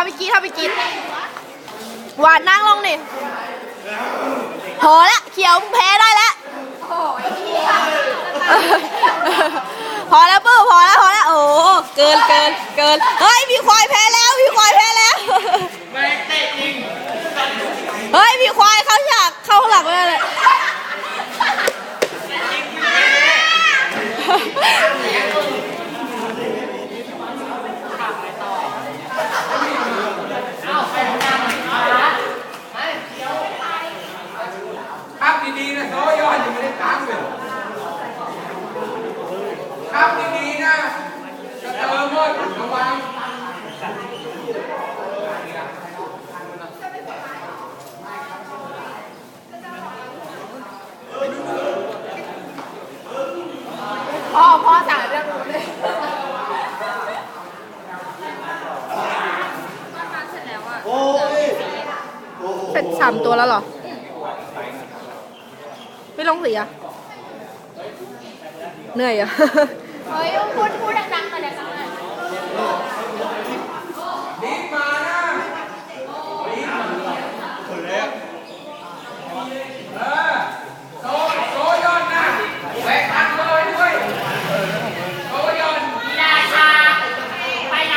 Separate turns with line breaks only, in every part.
าไปกินพาไปกินหวานนั่งลงดิพอละเขียวมึงแพ้ได้แล้วพอแล้วปื้อพอแล้วพอแล้วโอ้เกินเกินเกินเฮ้ยมีควายแพ้แล้วพี่ควายแพ้แล้ว
ไม่เตะจริง
เฮ้ยพี่ควายเข้าฉากเข้าข้างหลังไม่ได้เลย
ครับดีๆนะโซยอดยังไม่ได้ตังค์เลยครับดีๆนะจะเติมหมดระวัง
พ่อพ่อสั่งเรื่องนู้นเลย
โอ้ย
เส ร็จสามตัวแล้วเหรอ ไม่ลงสีอะ เหนื่อยอะ
เฮ้ยพูดพูดดังๆหน่อยดังๆหน่อย
รีบมานะรีบมาคนแรกเออโซโซยอดนะแบกตังค์เลยด้วยโซยอด
ราชา ไปไหน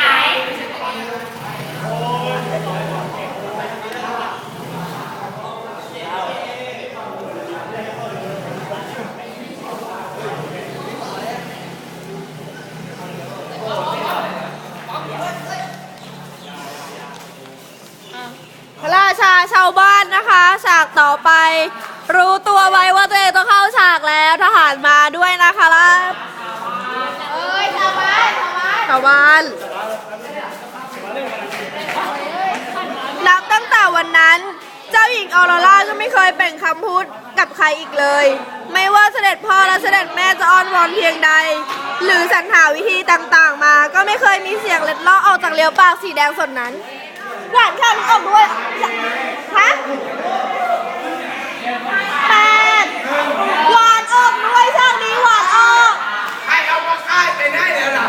พระรา ชาชาวบ้านนะคะ ฉากต่อไป รู้ตัวไว้ว่าตัวเองต้องเข้าฉากแล้วทหารมาด้วยนะคะล่ะ
เอ้ยชาวบ้านชาวบ้าน
ชาวบ้านนับตั้งแต่วันนั้น เจ้าหญิงออโรราก็ไม่เคยแบ่งคำพูดกับใครอีกเลย ไม่ว่าเสด็จพ่อและเสด็จแม่จะอ้อนวอนเพียงใด หรือสรรหาวิธีต่างๆมา ก็ไม่เคยมีเสียงเล็ดลอดออกจากเลียวปากสีแดงสดนั้น หวานข้าวมันออกด้วยฮะแปดหวานออกด้วยฉากนี้หวานออก
ใครเอามาค่ายไปได้เลยล่ะ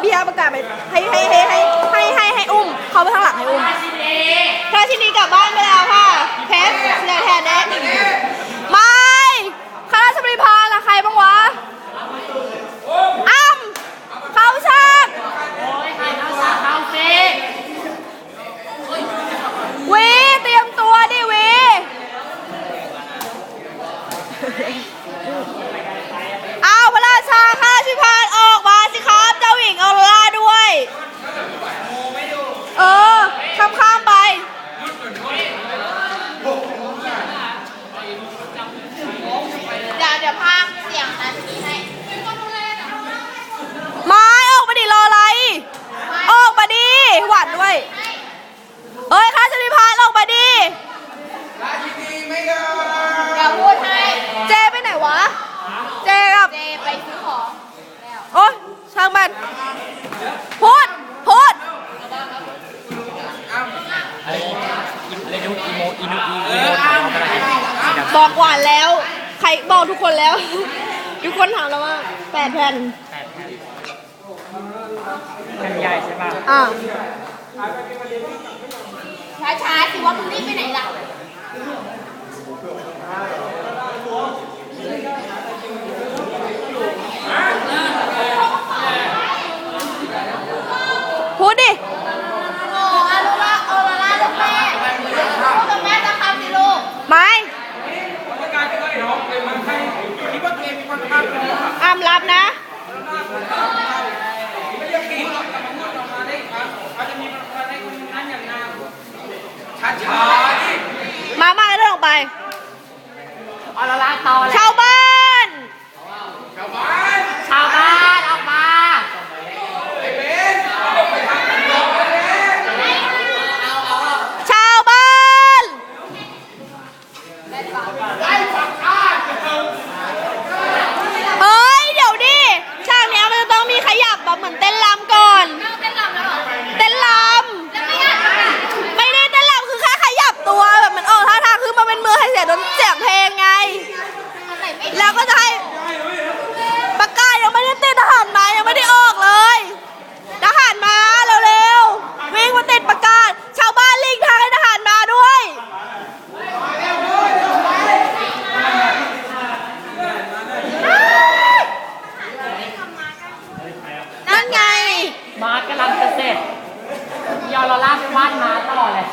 เบียร์ประกาศไปให้ให้ให้ให้ให้ให้ให้อุ้ม เขาไปข้างหลังให้อุ้มพระราชินีกลับบ้านไปแล้วค่ะเพชรเสียแทนเน็ตไม่ข้าราชบริพารล่ะใครบ้างวะอ้ำเข้าฉากวีเตรียมตัวดิวีเอาพระราชาข้าราชบริพารออกมาสิครับ เจ้าหญิงออโรราด้วย เออ ข้ามข้ามๆไป
เดี๋ยวเดี๋ยวพากย์เสียงนาทีให้
ไม้ออกมาดิรออะไร ออกมาดิ หวานด้วย เอ้ยข้าจะมีพานออกมาดิ
ราชินีไม่เออ
เดี๋ยวพูดให้
เจไปไหนวะ เจกับ
เจไปซื้อของแล้ว
โอ้ยช่างมัน พูด พูด
อะไรนุอีโมอินุอีอีโมถามอะไรสีดำ
บอกหวานแล้ว ใครบอกทุกคนแล้ว ทุกคนถามแล้วว่าแปดแผ่น
แปดแผ่นใหญ่ใช่ป่ะ
อ่า
ช้าๆสิว่ามึงรีบไปไหนล่ะ
พูดดิ
โอ้อารุละโอลาล่าลูกแม่ลูกกับแม่จะทำสิลูก
ไม้
ประกาศไปเลยน้องเลยมันใครคิดว่าเกมมีคนพลาดไปแล้ว
อ้ามรับนะ
ไม่ได้กินหรอกแต่มันพูดออกมาได้ครับเขาจะมีคนได้คนนั้นอย่างนามช้าๆดิ
มามาเรื่องออกไป
เอละลาตอเลย
ชาวบ้า
มา
กกำลังจะเส
ร็จยอ
ลล่าไป
วาดมาต่อแล้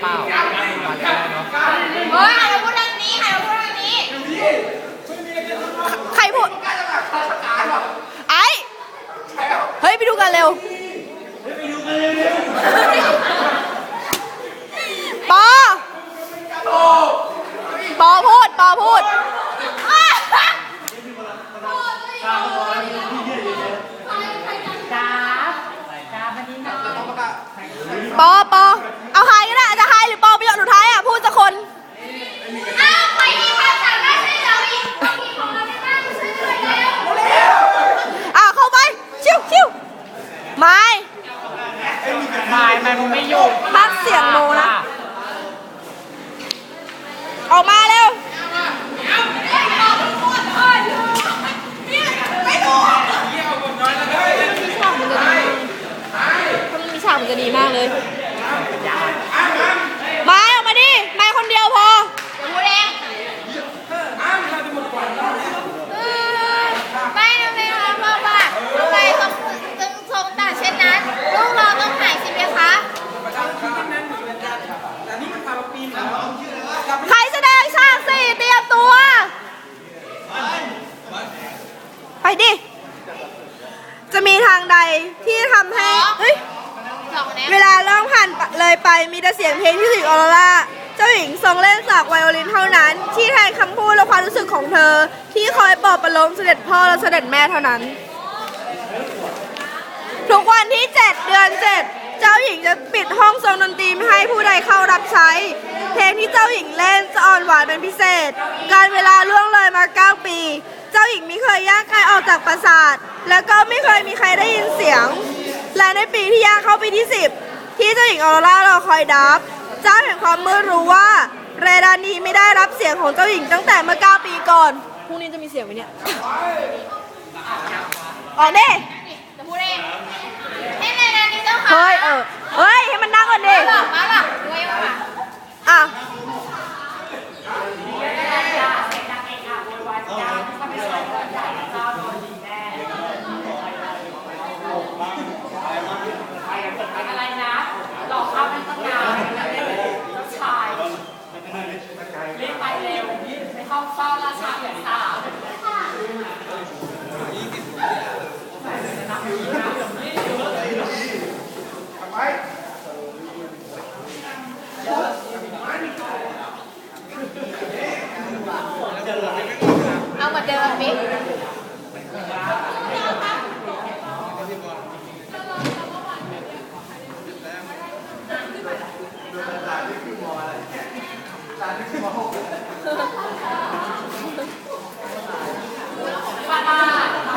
เอามาเลยเปล่ามาเลยก็ได้เนาะ
เฮ้ยหันมาพูดทางนี้หันมาพูดทางนี้
ใครพูดไอ้เฮ้ยไปดูกันเร็วปอปอพูดปอพูดปอปอ เอาไฮก็ได้จะไฮหรือปอประโยชน์สุดท้ายอะ พูดสักคน
อ้าวไปที่ภาษาได้ใช่เหรออีกเอาอีกของเราได้บ้างซื้อเลยแล้ว
อะเข้าไป ชิวชิวไม่
ไม่ไม่มึงไม่อยู่
พักเสียงโนนะ ออกมาเร็ว ฉากมันจะดีมากเลย มาออกมาดิมาคนเดียวพอ
พูดเองไม่ทำไมคะพ่อว่าทำไมทรงทรงทรงต่างเช่นนั้น ลูกเราต้องหายสิไหมคะ
ใครแสดงฉากสี่เตรียมตัว ไปดิ จะมี ทางใดที่ทำให้เฮ้ย
สองแนว
เวลาเริ่มผ่านเลยไปมีแต่เสียงเพลงที่ถึงออโรราเจ้าหญิงทรงเล่นสากไวโอลินเท่านั้น ที่แทนคำพูดและความรู้สึกของเธอ ที่คอยปลอบประโลมเสด็จพ่อและเสด็จแม่เท่านั้น ทุกวันที่ 7 เดือน 7 เจ้าหญิงจะปิดห้องทรงดนตรีไม่ให้ผู้ใดเข้ารับใช้ เพลงที่เจ้าหญิงเล่นจะอ่อนหวานเป็นพิเศษ การเวลาล่วงเลยมา 9 ปี เจ้าหญิงไม่เคยย่างกายออกจากปราสาท แล้วก็ไม่เคยมีใครได้ยินเสียง และในปีที่ย่างเข้าปีที่ 10 ที่เจ้าหญิงออโรรารอคอยดับ เจ้าแห่งความมืดรู้ว่า เรดานีไม่ได้รับเสียงของเจ้าหญิงตั้งแต่เมื่อ 9 ปีก่อนพรุ่งนี้จะมีเสียงไหมเนี่ยออกดิ
จะพูดเองให้ในนานี้เจ้าค่ะ
เฮ้ยเออเฮ้ยให้มันนั่งก่อนดิ
มาหรอกมาหรอกด้วยมาหรอก
อะ
อะไรนะหลอกเอาเป็นตั้งนานเจ้าชาย รีบไปเร็วไปเข้าเฝ้าราชาเหลืองสาว
เอามาเดิมบิ๊ก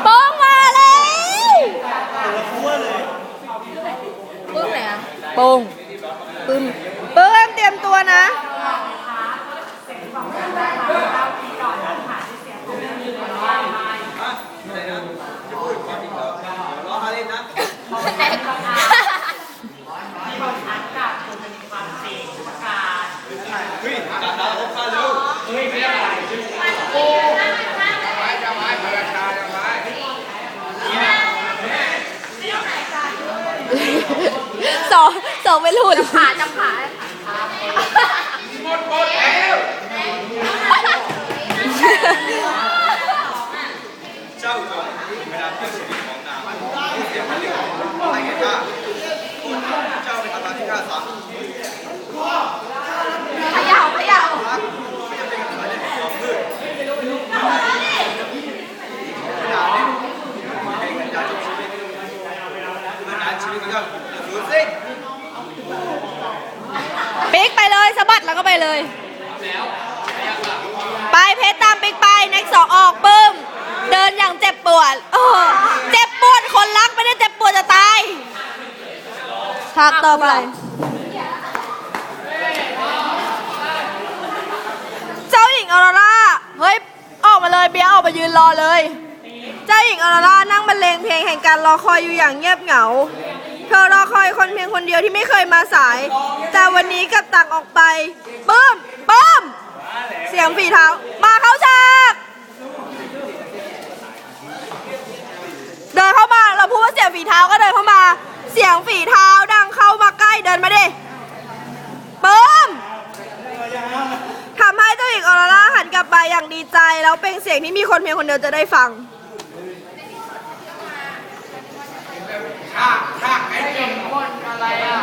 โป้งมาแล้ว
ปึ๊บไหนอะ
โป้งปึ้มเปิ้มเตรียมตัวนะ สองสองไม่หลุด
ขาจับขา
หมดหมด
Yeah. ฉากต่อไป เจ้าหญิงออโรราเฮ้ย ออกมาเลยเบียร์ออกมายืนรอเลย เจ้าหญิงออโรรานั่งบรรเลงเพลงแห่งการรอคอยอยู่อย่างเงียบเหงา เธอรอคอยคนเพียงคนเดียวที่ไม่เคยมาสาย แต่วันนี้กลับต่างออกไปปื้มปื้มเสียงฝีเท้า มาเข้าฉาก เดินเข้ามา เราพูดว่าเสียงฝีเท้าก็เดินเข้ามา เสียงฝีเท้าดัง เข้ามาใกล้เดินมาดิปื้มทำให้เจ้าหญิงออโรราหันกลับไปอย่างดีใจ แล้วเป็นเสียงที่มีคนเพียงคนเดียวจะได้ฟัง
ฉากฉากไอ้เก่ง
คนอะไรอ่